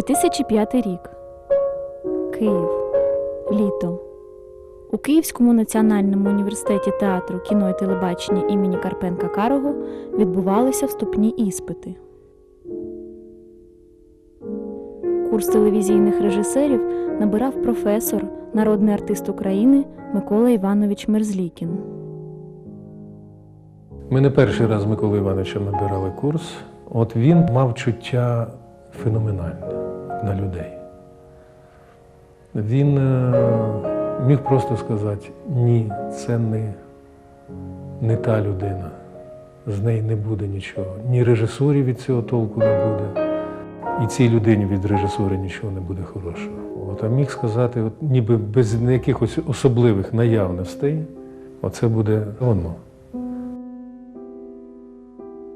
2005 рік. Київ. Літо. У Київському національному університеті театру, кіно і телебачення імені Карпенка Карого відбувалися вступні іспити. Курс телевізійних режисерів набирав професор, народний артист України Микола Іванович Мерзлікін. Ми не перший раз з Миколою Івановичем набирали курс. От він мав чуття феноменальне на людей. Він е, міг просто сказати: ні, це не, не та людина, з неї не буде нічого. Ні режисурі від цього толку не буде. І цій людині від режисури нічого не буде хорошого. От, а міг сказати, от, ніби без якихось особливих наявностей, оце буде воно.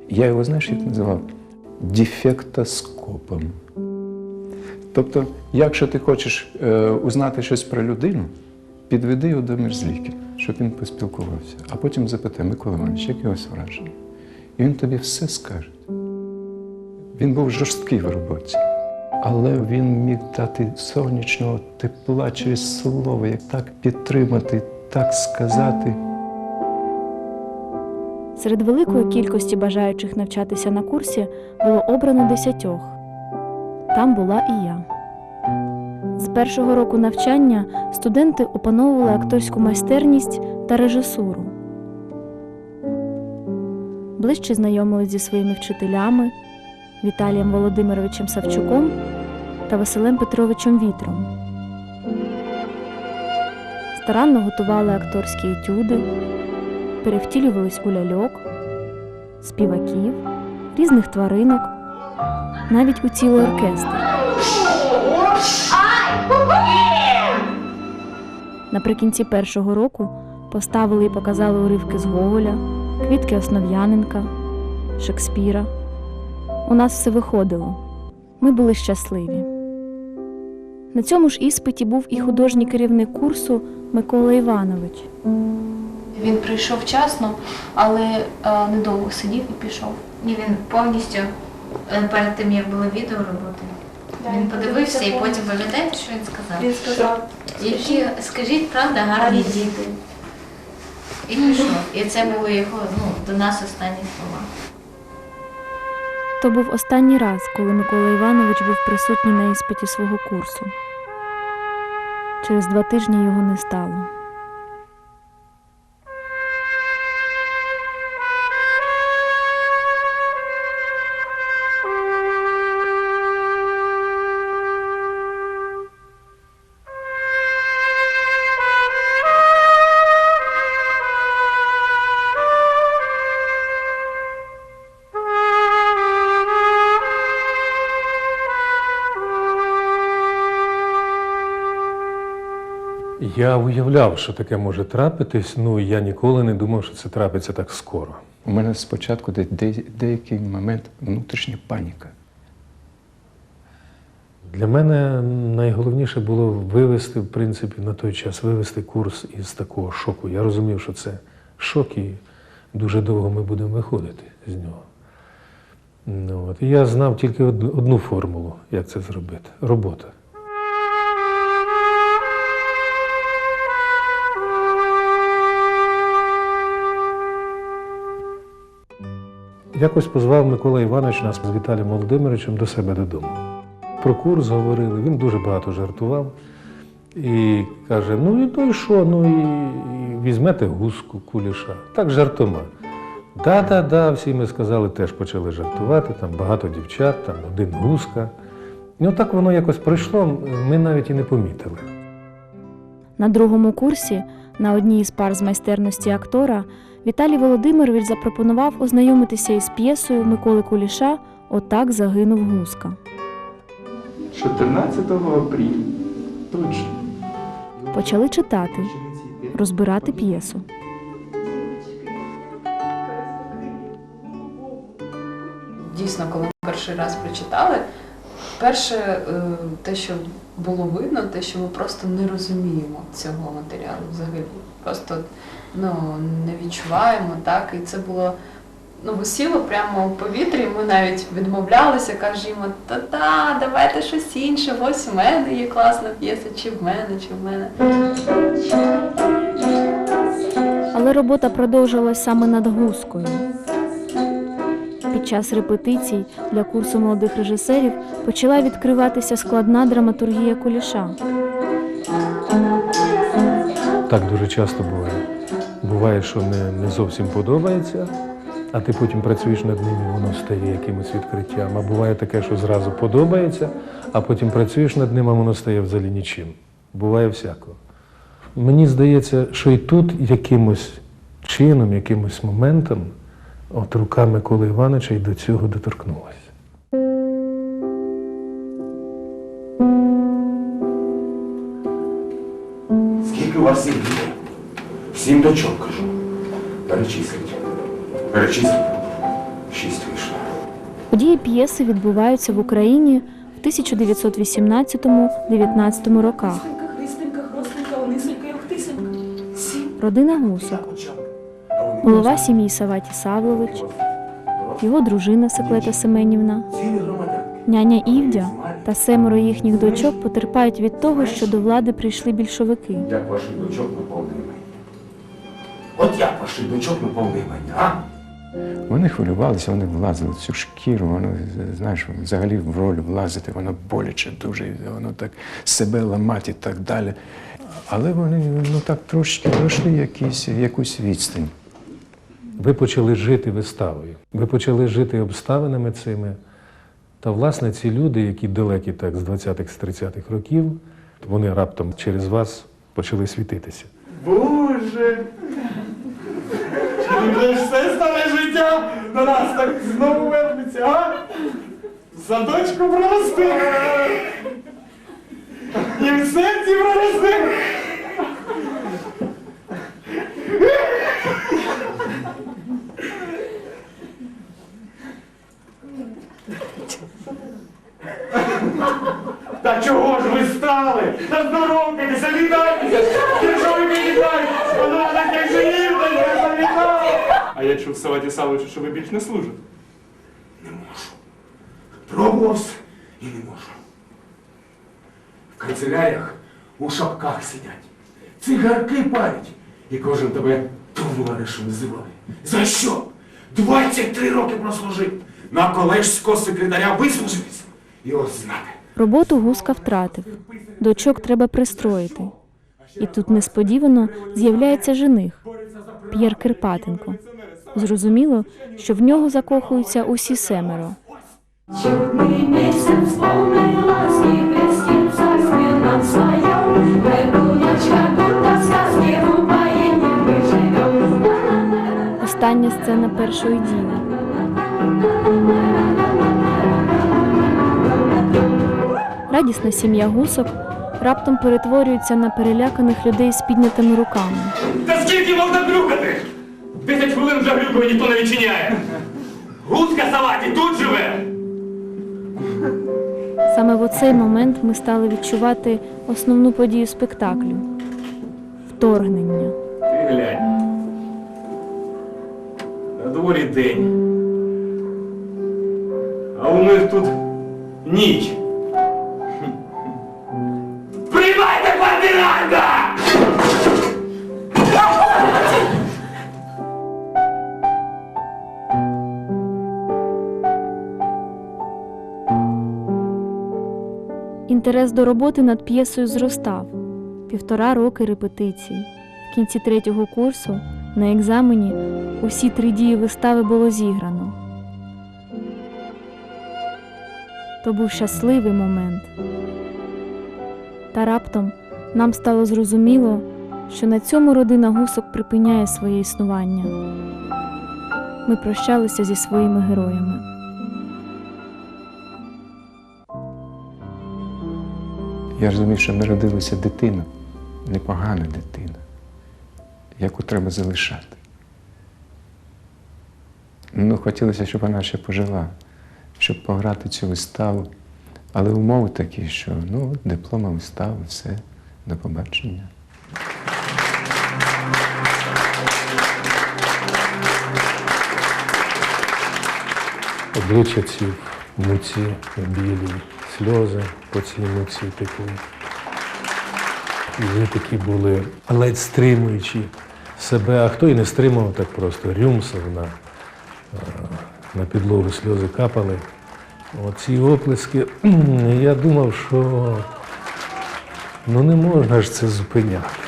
Я його, знаєш, як називав? Дефектоскопом. Тобто, якщо ти хочеш е, узнати щось про людину, підведи його до мерзліки, щоб він поспілкувався, а потім запитай, Микола Іванович, як його враження? І він тобі все скаже. Він був жорсткий в роботі, але він міг дати сонячного тепла через слово, як так підтримати, так сказати. Серед великої кількості бажаючих навчатися на курсі було обрано десятьох. Там була і я. З першого року навчання студенти опановували акторську майстерність та режисуру. Ближче знайомились зі своїми вчителями Віталієм Володимировичем Савчуком та Василем Петровичем Вітром. Старанно готували акторські етюди, перевтілювались у ляльок, співаків, різних тваринок, навіть у цілий оркестр. Наприкінці першого року поставили і показали уривки з Гоголя, квітки Основ'яненка, Шекспіра. У нас все виходило. Ми були щасливі. На цьому ж іспиті був і художній керівник курсу Микола Іванович. Він прийшов вчасно, але е, недовго сидів і пішов. Ні, він повністю перед тим, як було відео роботи. Він подивився і потім пам'ятаєте, що він сказав? Він сказав, Які, скажіть, правда, гарні діти. І пішов. І це були його ну, до нас останні слова. То був останній раз, коли Микола Іванович був присутній на іспиті свого курсу. Через два тижні його не стало. Я уявляв, що таке може трапитись, ну я ніколи не думав, що це трапиться так скоро. У мене спочатку де, де, деякий момент внутрішня паніка. Для мене найголовніше було вивести, в принципі, на той час вивести курс із такого шоку. Я розумів, що це шок, і дуже довго ми будемо виходити з нього. Ну, от. І я знав тільки одну, одну формулу, як це зробити робота. Якось позвав Микола Іванович нас з Віталієм Володимировичем до себе додому. Про курс говорили, він дуже багато жартував. І каже: ну і то й що, ну і, і візьмете гуску куліша. Так жартома. Да-да-да, всі ми сказали, теж почали жартувати, там багато дівчат, там один гуска. І отак воно якось пройшло, ми навіть і не помітили. На другому курсі, на одній із пар з майстерності актора, Віталій Володимирович запропонував ознайомитися із п'єсою Миколи Куліша Отак загинув гуска. 14 апреля. Точно. Почали читати, розбирати п'єсу. дійсно, коли ми перший раз прочитали, перше, е, те, що було видно, те, що ми просто не розуміємо цього матеріалу взагалі. Просто ну, не відчуваємо, так, і це було ну, висіло прямо у повітрі. Ми навіть відмовлялися, кажемо, та-та, давайте щось інше. Ось у мене є класна п'єса, чи в мене, чи в мене. Але робота продовжилась саме над гускою. Під час репетицій для курсу молодих режисерів почала відкриватися складна драматургія куліша. Так дуже часто буває. Буває, що не, не зовсім подобається, а ти потім працюєш над ним, і воно стає якимось відкриттям. А буває таке, що зразу подобається, а потім працюєш над ним, а воно стає взагалі нічим. Буває всякого. Мені здається, що і тут якимось чином, якимось моментом, от рука Миколи Івановича і до цього доторкнулася. Скільки у вас їх дітей? Сім дочок, кажу. Перечисліть. Перечисліть. Шість вийшло. Події п'єси відбуваються в Україні в 1918-19 роках. Онисенька, Охтисенька. Родина Гусок, голова сім'ї Саваті Савлович, його дружина Секлета Семенівна, няня Івдя та семеро їхніх дочок потерпають від того, що до влади прийшли більшовики. Як ваших дочок на повне? От як ваших дочок на повне а? Вони хвилювалися, вони влазили в цю шкіру, воно, знаєш, взагалі в роль влазити, воно боляче дуже, воно так себе ламати і так далі. Але вони ну так трошки пройшли якісь, якусь відстань. Ви почали жити виставою, ви почали жити обставинами цими. Та, власне, ці люди, які далекі так з 20-х, з 30-х років, вони раптом через вас почали світитися. Боже! Чи вже все старе життя до нас так знову вернеться, а? За дочку прорости! І в серці прорости! Та чого ж ви стали? Та здоровкайтеся, вітайтеся! Ви мені вона так як же ївта, я завітала! А я чув Саваті Савичу, що ви більш не служите. Пробував все і не можу. В канцеляріях у шапках сидять, цигарки палять, і кожен тебе товаришем називає. За що? 23 роки прослужив. На колежського секретаря вислужився. І ось знати. Роботу Гуска втратив. Дочок треба пристроїти. І тут несподівано з'являється жених П'єр Кирпатенко. Зрозуміло, що в нього закохуються усі семеро. Нам будто Остання сцена першої дії. Радісна сім'я гусок раптом перетворюється на переляканих людей з піднятими руками. Та скільки можна грюкати? Десять хвилин вже грюкою ніхто не відчиняє. Гуска Саваті тут живе! Саме в оцей момент ми стали відчувати основну подію спектаклю вторгнення. Ти глянь. На дворі день. У них тут ніч. Приймайте квартиранта! Інтерес до роботи над п'єсою зростав. Півтора роки репетицій. В кінці третього курсу на екзамені усі три дії вистави було зіграно. То був щасливий момент. Та раптом нам стало зрозуміло, що на цьому родина гусок припиняє своє існування. Ми прощалися зі своїми героями. Я розумію, що народилася дитина, непогана дитина, яку треба залишати. Ну, хотілося, щоб вона ще пожила, щоб пограти цю виставу. Але умови такі, що ну, диплома вистави, все, до побачення. Обличчя ці муці, білі, сльози по цій муці текли. Вони такі були ледь стримуючи себе, а хто і не стримував, так просто рюмсав на, е, на підлогу сльози капали. Оці оплески, я думав, що ну не можна ж це зупиняти.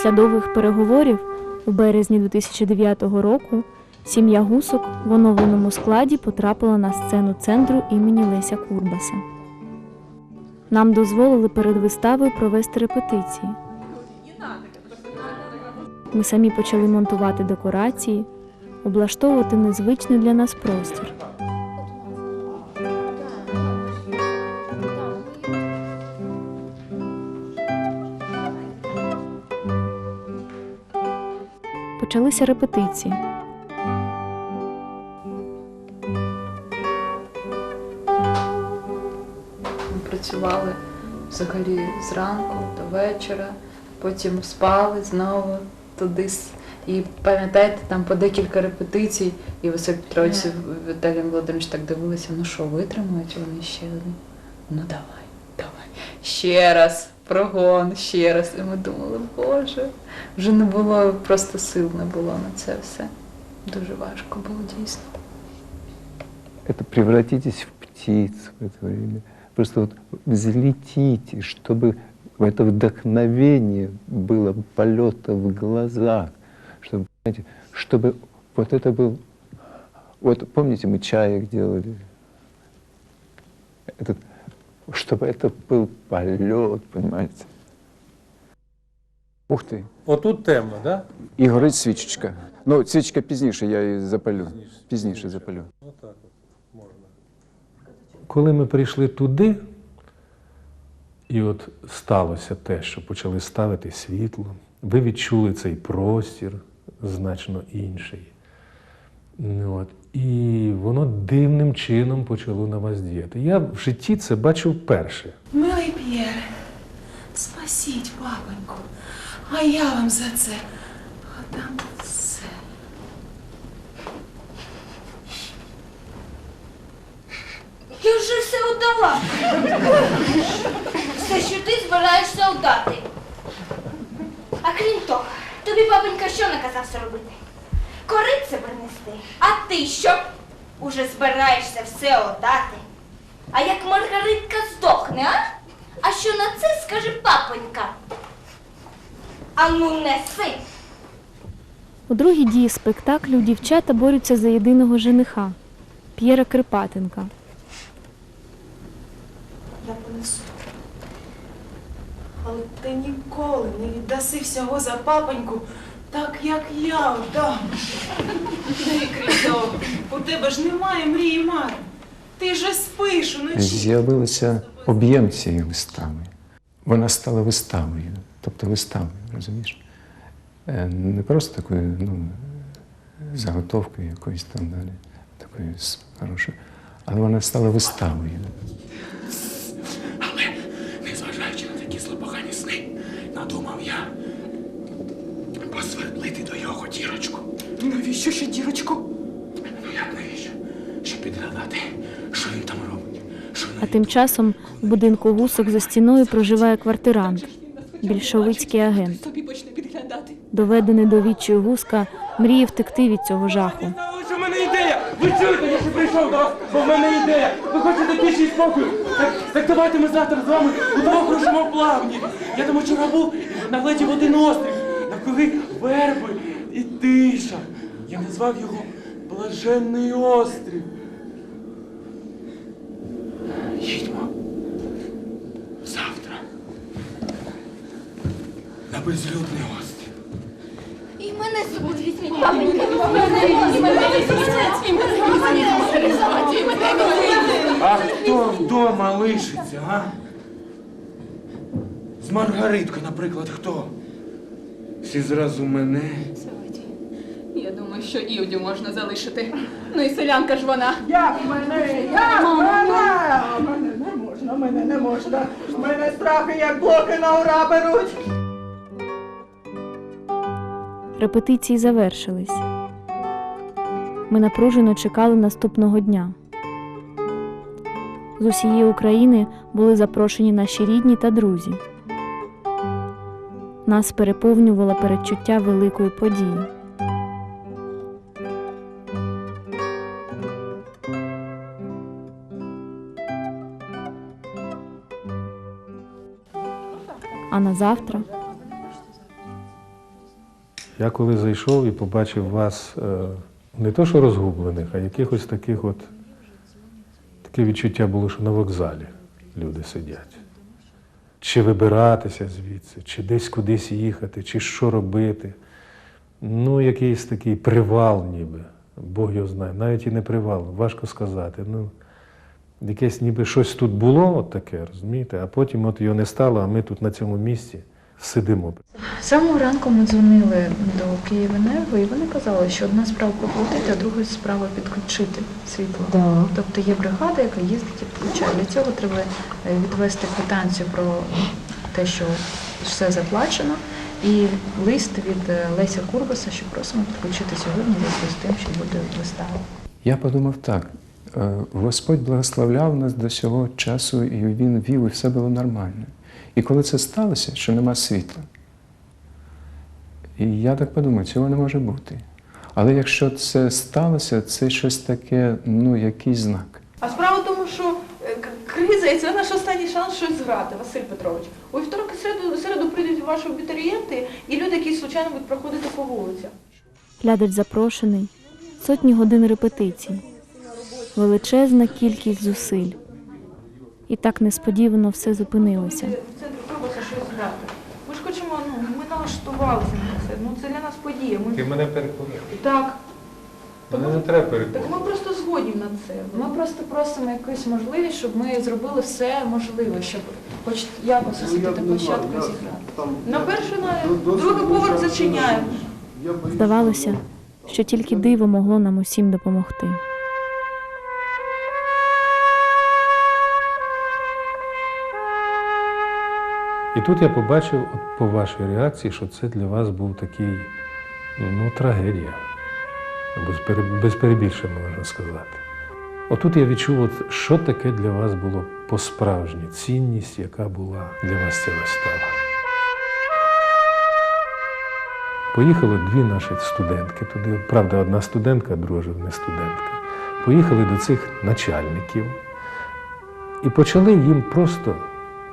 Після довгих переговорів у березні 2009 року сім'я Гусок в оновленому складі потрапила на сцену центру імені Леся Курбаса. Нам дозволили перед виставою провести репетиції. Ми самі почали монтувати декорації, облаштовувати незвичний для нас простір. Почалися репетиції. Ми працювали взагалі зранку до вечора, потім спали знову туди. І пам'ятаєте, там по декілька репетицій, і Василь Петрович з Віталієм Володимирович так дивилися, ну що, витримають вони ще один? Ну давай, давай. Ще раз, прогон, ще раз. І ми думали, боже, вже не було, просто сил не було на це все. Дуже важко було дійсно. Это превратитесь в птиц в это время. Просто вот взлетите, чтобы это вдохновение было полета в глазах, чтобы, знаете, чтобы вот это был, вот помните, мы чаек делали, этот, чтобы это был полет, понимаете? Ух ты, Отут темно, так? Да? і горить свічечка. Ну, свічка пізніше, я її запалю. Пізніше запалю. Коли ми прийшли туди, і от сталося те, що почали ставити світло, ви відчули цей простір значно інший. Ну, От. І воно дивним чином почало на вас діяти. Я в житті це бачив вперше. Милий П'єре, спасіть папоньку, а я вам за це отдам все. Я вже все отдала. Все, що ти збираєшся отдати. А крім того, тобі бабонька що наказав все робити? Корице принести. А ти що? Уже збираєшся все отдати. А як Маргаритка здохне, а? А що на це скаже папонька? Ану неси. У другій дії спектаклю дівчата борються за єдиного жениха П'єра Крипатенка. Я понесу. Але ти ніколи не віддаси всього за папоньку, так як я. Та й у тебе ж немає мрії Мари. Ти же спиш уночі. З'явилося об'єм цієї вистави. Вона стала виставою, тобто виставою, розумієш? Е, Не просто такою ну, заготовкою якоюсь там далі, такою хорошою, але вона стала виставою. Але, незважаючи на такі злопогані сни, надумав я посвердлити до його дірочку. Навіщо ще дірочку? Ну як навіщо? Щоб підглядати, що він там робить. Що А тим часом в будинку гусок за стіною проживає квартирант, більшовицький агент. Тобі почне підглядати. Доведений до відчаю гуска, мріє втекти від цього жаху. Що в мене ідея! Ви чуєте, я ще прийшов до вас, бо в мене ідея! Ви хочете тиші і спокою? Так, так давайте ми завтра з вами удвох рушимо в плавні. Я там вчора був нагледів один острів, навкруги верби і тиша. Я назвав його Блаженний острів. Їдьмо. Завтра. На безлюдний острів. І мене з собою візьміть, папонька. І мене візьміть. І мене А хто вдома лишиться, а? З Маргариткою, наприклад, хто? Чи зразу мене? Саваті, я думаю, що Івдю можна залишити. Ну і селянка ж вона. Як мене? Як мене? Мене не можна, мене не можна. Мене страхи як блоки на ура беруть. Репетиції завершились. Ми напружено чекали наступного дня. З усієї України були запрошені наші рідні та друзі. Нас переповнювало передчуття великої події. А на завтра Я коли зайшов і побачив вас е, не то, що розгублених, а якихось таких от таке відчуття було, що на вокзалі люди сидять. Чи вибиратися звідси, чи десь кудись їхати, чи що робити. Ну, якийсь такий привал ніби. Бог його знає. Навіть і не привал, важко сказати. Ну, якесь ніби щось тут було от таке, розумієте, а потім от його не стало, а ми тут на цьому місці сидимо. Самого ранку ми дзвонили до Київенерго, і вони казали, що одна справа проплатити, а друга справа підключити світло. Тобто є бригада, яка їздить і підключає. Для цього треба е, відвести квитанцію про те, що все заплачено, і лист від е, Леся Курбаса, що просимо підключити сьогодні з тим, що буде вистава. Я подумав так: е, Господь благословляв нас до цього часу, і Він вів, і все було нормально. І коли це сталося, що нема світла, і я так подумав, цього не може бути. Але якщо це сталося, це щось таке, ну, якийсь знак. А справа в тому, що е, криза, і це наш останній шанс щось зграти, Василь Петрович. У вівторок і середу, середу прийдуть ваші абітурієнти і люди, які случайно будуть проходити по вулицях. Глядач запрошений, сотні годин репетицій, величезна кількість зусиль. І так несподівано все зупинилося. В центрі Курбаса щось зграти. Ми ж хочемо, ну, ми налаштувалися. Ну це для нас подія. Ми... мене переконав. Так, Мене не треба так ми просто згодні на це. Ми просто просимо якусь можливість, щоб ми зробили все можливе, щоб хоч якось освітити площадку і зіграти. На перший на другий поверх зачиняємо. Здавалося, що тільки диво могло нам усім допомогти. І тут я побачив от по вашій реакції, що це для вас був такий, ну, трагедія. Без, перебільшення можна сказати. Отут я відчув, от, що таке для вас було по-справжнє, цінність, яка була для вас ця вистава. Поїхали дві наші студентки туди. Правда, одна студентка, друга не студентка. Поїхали до цих начальників і почали їм просто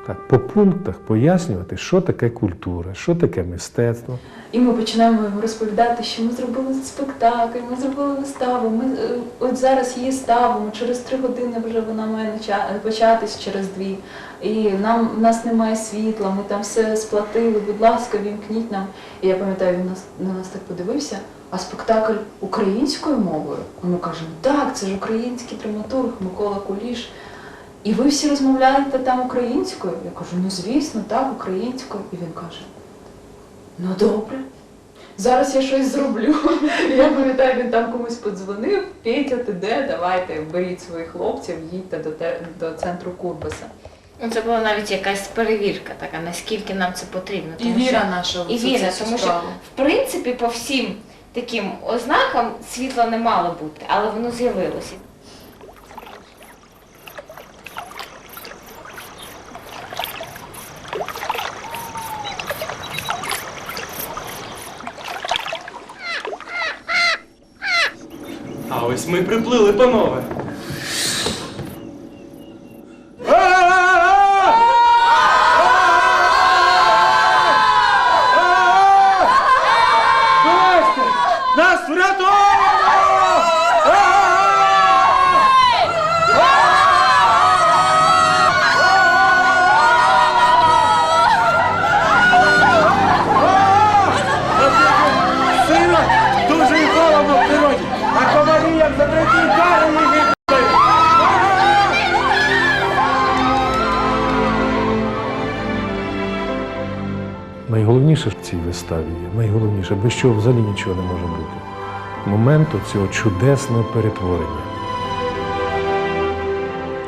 так, по пунктах пояснювати, що таке культура, що таке мистецтво. І ми починаємо йому розповідати, що ми зробили спектакль, ми зробили виставу. Ми е, от зараз її ставимо. Через три години вже вона має початись через дві. І нам в нас немає світла. Ми там все сплатили. Будь ласка, вімкніть нам. І я пам'ятаю, він нас на нас так подивився. А спектакль українською мовою? Ми кажемо, так, це ж український драматург Микола Куліш. І ви всі розмовляєте там українською? Я кажу, ну звісно, так, українською. І він каже, ну добре. Зараз я щось зроблю. Я пам'ятаю, він там комусь подзвонив, Петя, ти де? Давайте, беріть своїх хлопців, їдьте до, те, до центру Курбаса. Ну, Це була навіть якась перевірка така, наскільки нам це потрібно. І віра що- наша в І цю віра, всю тому що в принципі по всім таким ознакам світла не мало бути, але воно з'явилося. Ось ми приплили, панове. Цій виставі є, найголовніше, без чого взагалі нічого не може бути. Моменту цього чудесного перетворення.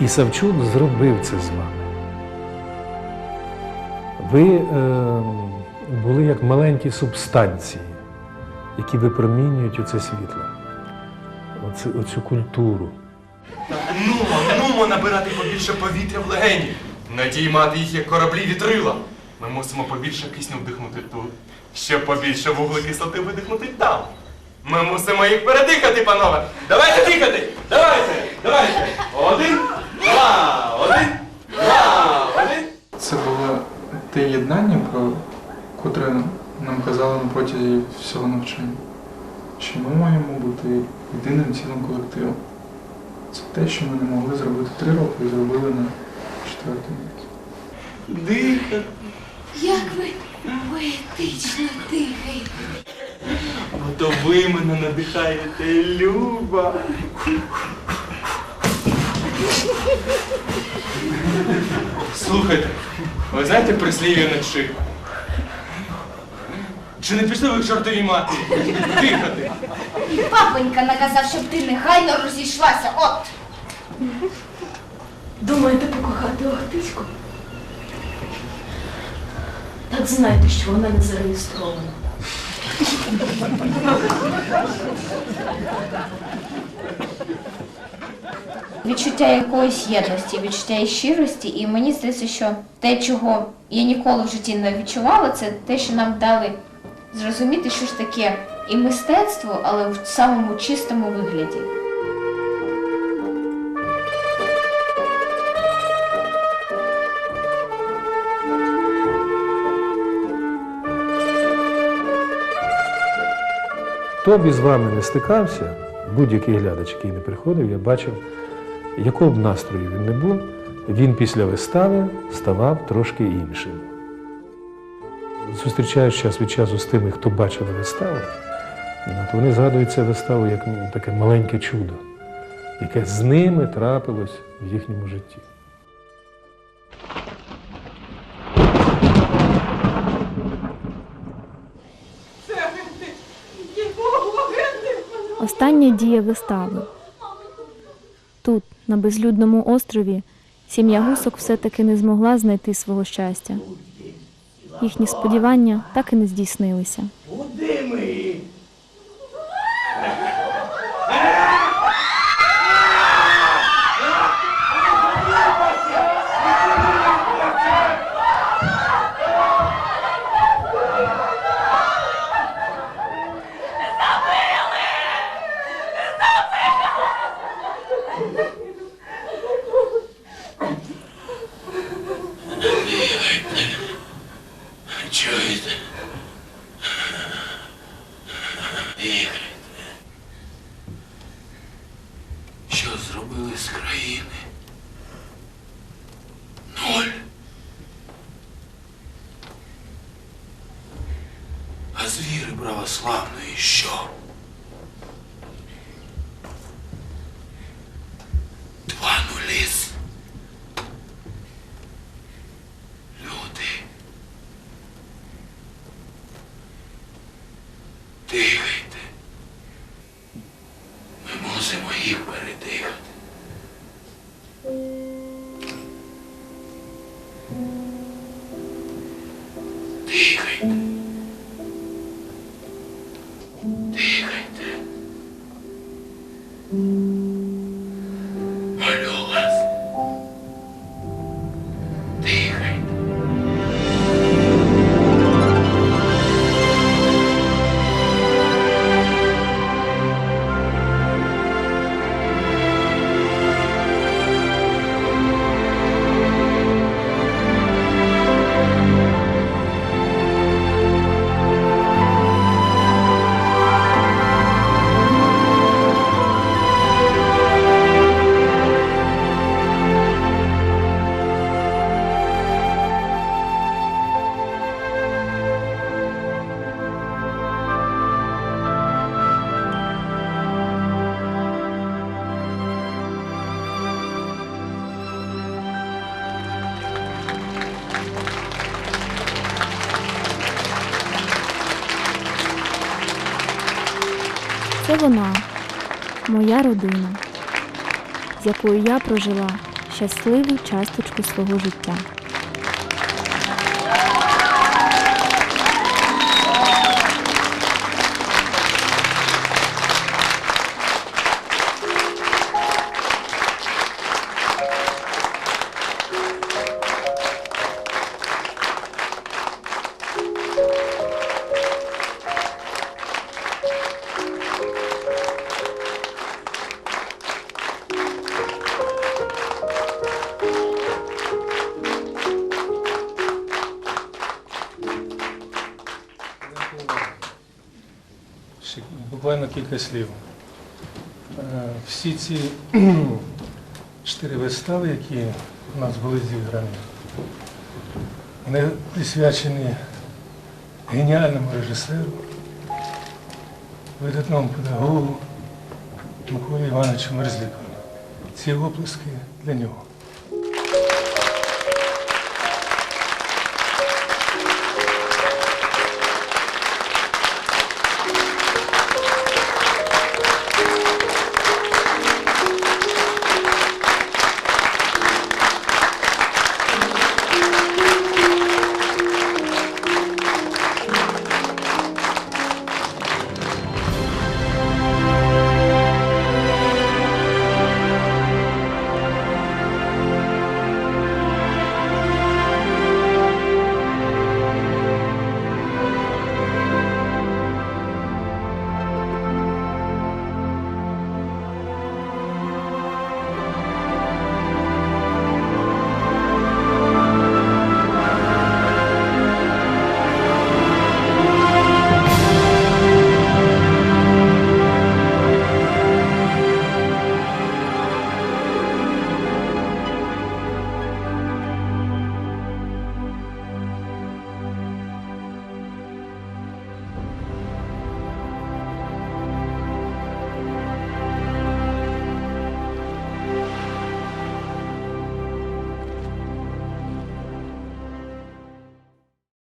І Савчук зробив це з вами. Ви е, були як маленькі субстанції, які випромінюють оце світло, оце, оцю культуру. Нумо, нумо набирати побільше повітря в легені. Надіймати їх як кораблі вітрила. Ми мусимо побільше кисню вдихнути тут, щоб побільше вуглекислоти видихнути там. Ми мусимо їх передихати, панове. Давайте дихати! Давайте! Давайте! Один, два, один, два, один. Це було те єднання, про котре нам казали на протязі всього навчання. Що ми маємо бути єдиним цілим колективом. Це те, що ми не могли зробити три роки і зробили на четвертий рік. Дихати. Як ви поетично дихаєте. Ото ви мене надихаєте, Люба. Слухайте, ви знаєте прислів'я на чи? Чи не пішли ви к чортовій матері? Дихати. І папонька наказав, щоб ти негайно розійшлася. От. Думаєте покохати Охтиську? Так знайте, що вона не зареєстрована. Відчуття якоїсь єдності, відчуття щирості, і мені здається, що те, чого я ніколи в житті не відчувала, це те, що нам дали зрозуміти, що ж таке і мистецтво, але в самому чистому вигляді. Хто б із вами не стикався, будь-який глядач, який не приходив, я бачив, якого б настрою він не був, він після вистави ставав трошки іншим. Зустрічаюсь час від часу з тими, хто бачив виставу, от вони згадують цю виставу як таке маленьке чудо, яке з ними трапилось в їхньому житті. Остання дія вистави. Тут, на безлюдному острові, сім'я гусок все-таки не змогла знайти свого щастя. Їхні сподівання так і не здійснилися. Це вона, моя родина, з якою я прожила щасливу часточку свого життя. Буквально кілька слів. Е, Всі ці чотири вистави, які у нас були зіграні, вони присвячені геніальному режисеру, видатному педагогу Миколі Івановичу Мерзлікову. Ці оплески для нього.